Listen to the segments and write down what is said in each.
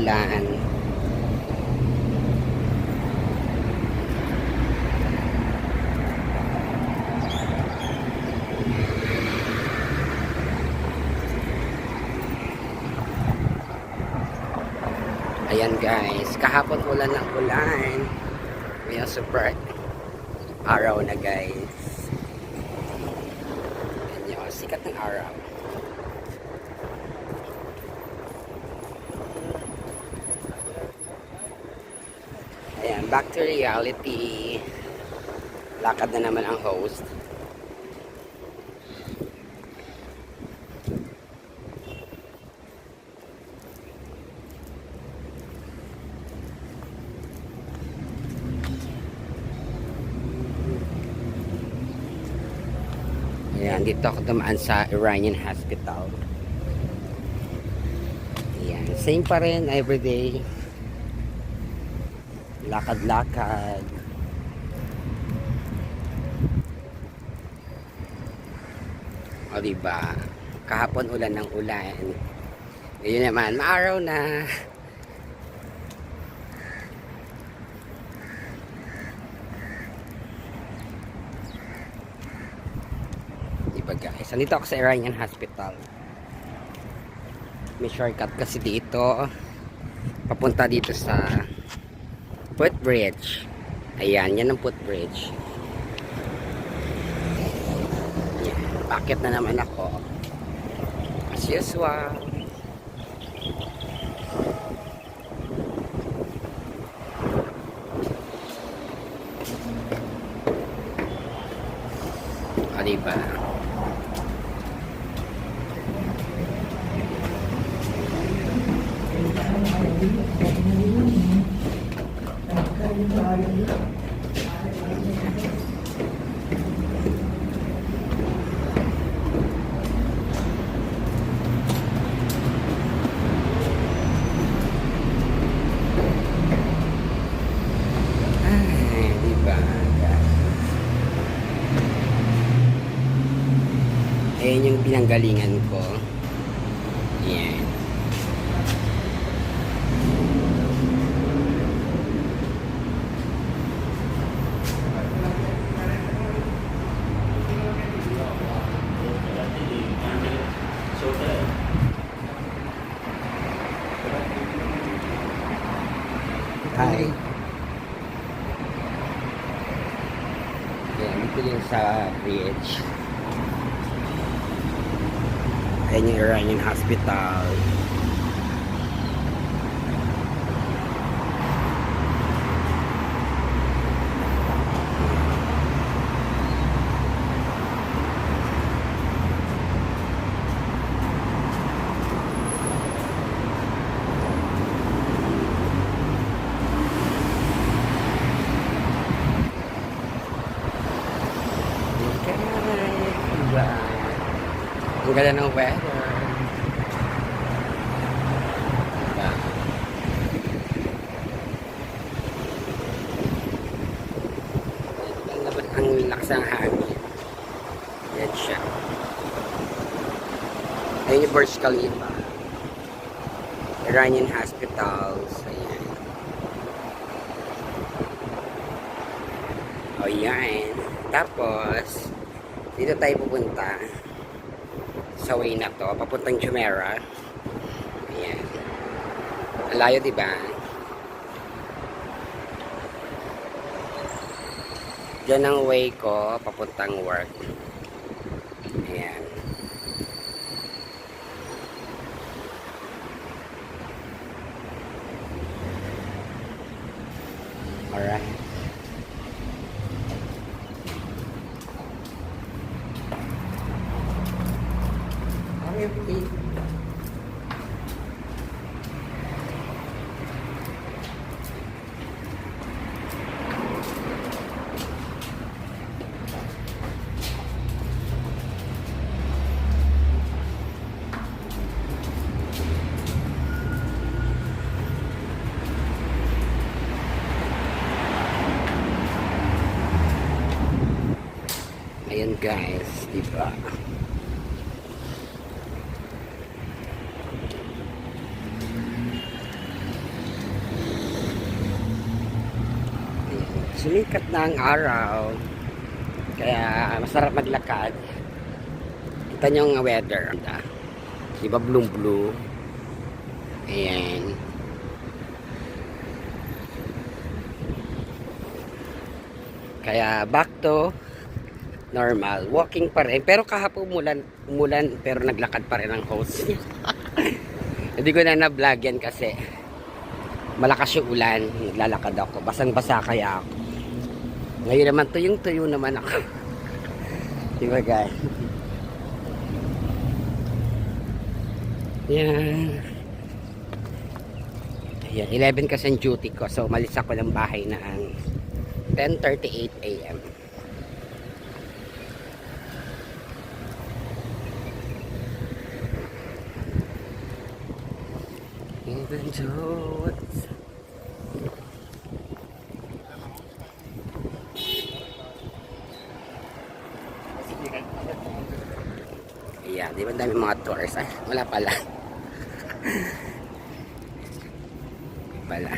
ulan. Ayan guys, kahapon ulan ng ulan. Ngayon super araw na guys. Ayan yun, sikat ng araw. Ayan, back to reality. Lakad na naman ang host. Ayan, dito ako dumaan sa Iranian Hospital. Ayan, same pa rin everyday. Lakad-lakad. O diba, kahapon ulan ng ulan. Ngayon naman, maaraw na. Diba guys, nandito ako sa Iranian Hospital. May shortcut kasi dito. Papunta dito sa footbridge. Ayan, yan ang footbridge. Bakit na naman ako? As usual. O, diba? Ay, diba? Ayan yung pinanggalingan ko. Yan. Hi. Ayan, dito din sa bridge. Ayan Iranian Hospital. Okay. Diba? Ang ganda ng weather. Diba? Ang labas ang lakas ng hangin. Yan siya. Ayun yung Burj Khalifa. Iranian hospitals. Ayan. O yan. Tapos, dito tayo pupunta sa way na to, papuntang Jumeirah. Ayan. Layo, di ba? Diyan ang way ko, papuntang work. Ayan. Alright. Okay. Ayan guys, di? Sumikat na ang araw. Kaya masarap maglakad. Kita nyo ang weather. Di ba blue blue? Ayan. Kaya back to normal. Walking pa rin. Pero kahapon umulan, umulan pero naglakad pa rin ang host. Hindi ko na na-vlog yan kasi malakas yung ulan. Naglalakad ako. Basang-basa kaya ako. Ngayon naman tuyong-tuyo naman ako. Di ba guys? Yan. Ayan, 11 kasi ang duty ko. So, umalis ako ng bahay na ang 10.38 a.m. Even though it's... Ayan, di ba dami mga tours? Ay, wala pala. pala.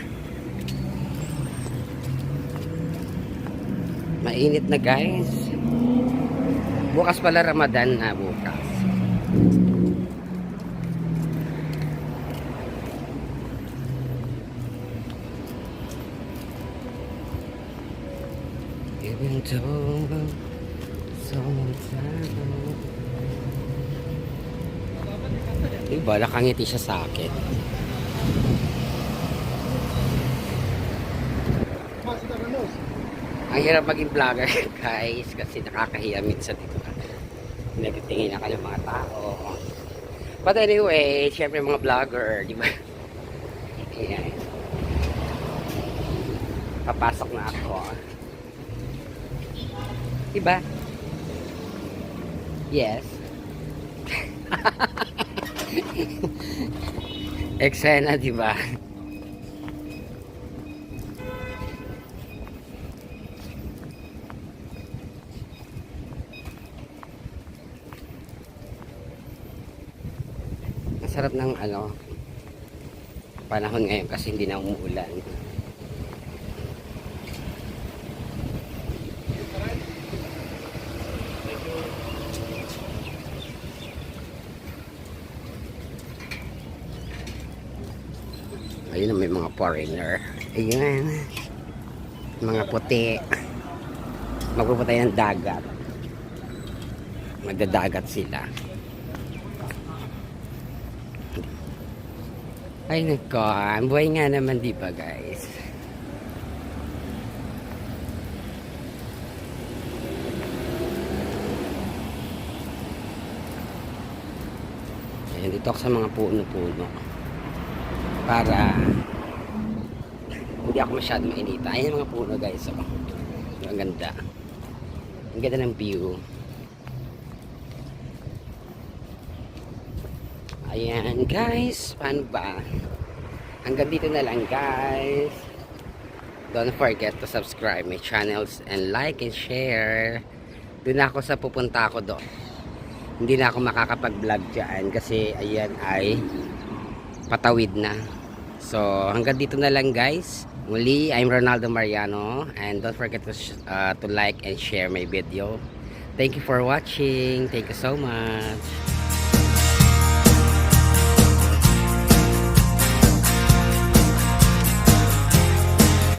Mainit na guys. Bukas pala Ramadan na bukas. Even though someone's Diba, nakangiti siya sa akin. Ang hirap maging vlogger, guys, kasi nakakahiya minsan dito. Na ka ng mga tao. But anyway, syempre mga vlogger, di ba? Papasok na ako. Diba? Yes. Eksena, di ba? Masarap ng ano panahon ngayon kasi hindi na umuulan. Ayun may mga foreigner. Ayun. Mga puti. Magpupunta ng dagat. Magdadagat sila. Ay nako, ang buhay nga naman di ba guys? Ayan, dito sa mga puno-puno. Para hindi ako masyado mainita. Ayan mga puno guys. Oh. Ang ganda. Ang ganda ng view. Ayan guys, paano ba? Hanggang dito na lang guys. Don't forget to subscribe my channels and like and share. Doon ako sa pupunta ako doon. Hindi na ako makakapag-vlog dyan kasi ayan ay patawid na. So hanggang dito na lang guys. Muli, I'm Ronaldo Mariano and don't forget to, uh, to like and share my video. Thank you for watching. Thank you so much.